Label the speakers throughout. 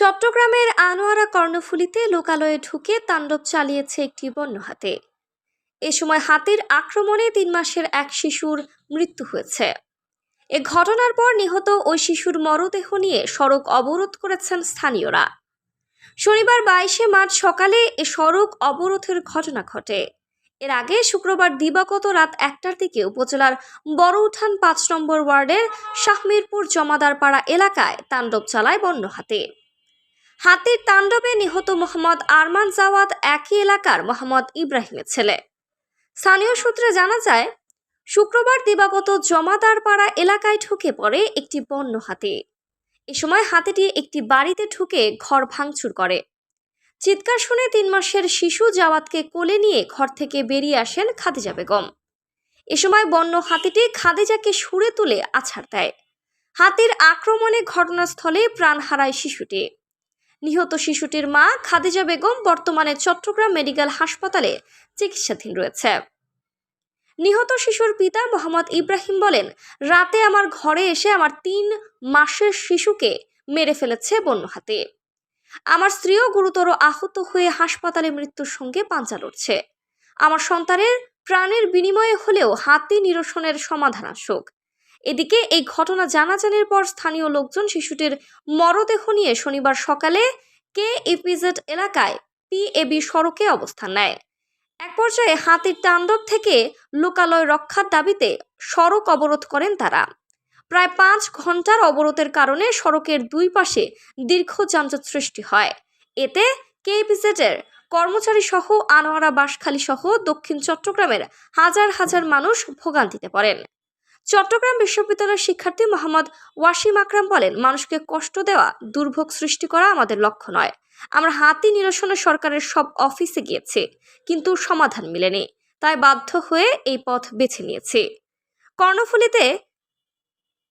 Speaker 1: চট্টগ্রামের আনোয়ারা কর্ণফুলীতে লোকালয়ে ঢুকে তাণ্ডব চালিয়েছে একটি বন্য হাতে। এ সময় হাতির আক্রমণে তিন মাসের এক শিশুর মৃত্যু হয়েছে। এ ঘটনার পর নিহত ওই শিশুর মরদেহ নিয়ে সড়ক অবরোধ করেছেন স্থানীয়রা। শনিবার বাইশে মার্চ সকালে এ সড়ক অবরোধের ঘটনা ঘটে। এর আগে শুক্রবার দিবাগত রাত একটার দিকে উপজেলার বড় উঠান পাঁচ নম্বর ওয়ার্ডের শাহমিরপুর জমাদারপাড়া এলাকায় তাণ্ডব চালায় বন্য হাতি। হাতির তাণ্ডবে নিহত মোহাম্মদ আরমান জাওয়াদ একই এলাকার মোহাম্মদ ইব্রাহিমের ছেলে। স্থানীয় সূত্রে জানা যায়, শুক্রবার দিবাগত জমাদারপাড়া এলাকায় ঢুকে পড়ে একটি বন্য হাতি। এ সময় হাতিটি একটি বাড়িতে ঢুকে ঘর ভাঙচুর করে। চিৎকার শুনে তিন মাসের শিশু জাওয়াতকে কোলে নিয়ে ঘর থেকে বেরিয়ে আসেন খাদিজা বেগম। এ সময় বন্য হাতিটি খাদিজাকে সুরে তুলে আছাড় দেয়। হাতির আক্রমণে ঘটনাস্থলে প্রাণ হারায় শিশুটি। নিহত শিশুটির মা খাদিজা বেগম বর্তমানে চট্টগ্রাম মেডিকেল হাসপাতালে চিকিৎসাধীন রয়েছে। নিহত শিশুর পিতা মোহাম্মদ ইব্রাহিম বলেন, রাতে আমার ঘরে এসে আমার তিন মাসের শিশুকে মেরে ফেলেছে বন্য হাতে। আমার স্ত্রীও গুরুতর আহত হয়ে হাসপাতালে মৃত্যুর সঙ্গে পাঞ্জা লড়ছে। আমার সন্তানের প্রাণের বিনিময়ে হলেও হাতি নিরসনের সমাধান আসুক। এদিকে এই ঘটনা জানাজানির পর স্থানীয় লোকজন শিশুটির মরদেহ নিয়ে শনিবার সকালে কে ইপিজেড এলাকায় পিএবি সড়কে অবস্থান নেয়। এক পর্যায়ে হাতির তাণ্ডব থেকে লোকালয় রক্ষার দাবিতে সড়ক অবরোধ করেন তারা। প্রায় পাঁচ ঘণ্টার অবরোধের কারণে সড়কের দুই পাশে দীর্ঘ যানজট সৃষ্টি হয়। এতে কেপিজেডের কর্মচারী সহ আনোয়ারা বাঁশখালী সহ দক্ষিণ চট্টগ্রামের হাজার হাজার মানুষ ভোগান্তিতে পড়েন। চট্টগ্রাম বিশ্ববিদ্যালয়ের শিক্ষার্থী মোহাম্মদ ওয়াসিম আকরাম বলেন, মানুষকে কষ্ট দেওয়া দুর্ভোগ সৃষ্টি করা আমাদের লক্ষ্য নয়। আমরা হাতি নিরসনে সরকারের সব অফিসে গিয়েছি, কিন্তু সমাধান মিলেনি। তাই বাধ্য হয়ে এই পথ বেছে নিয়েছি। কর্ণফুলীতে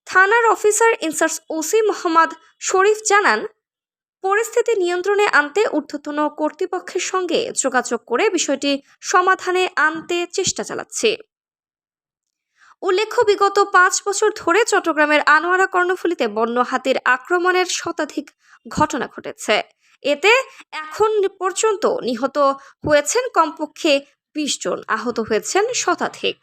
Speaker 1: থানার officer in charge OC Mohammad Sharif জানান, পরিস্থিতি নিয়ন্ত্রণে আনতে ঊর্ধ্বতন কর্তৃপক্ষের সঙ্গে যোগাযোগ করে বিষয়টি সমাধানে আনতে চেষ্টা চালাচ্ছে। উল্লেখ্য, বিগত পাঁচ বছর ধরে চট্টগ্রামের আনোয়ারা কর্ণফুলিতে বন্য হাতির আক্রমণের শতাধিক ঘটনা ঘটেছে। এতে এখন পর্যন্ত নিহত হয়েছেন কমপক্ষে বিশ জন, আহত হয়েছেন শতাধিক।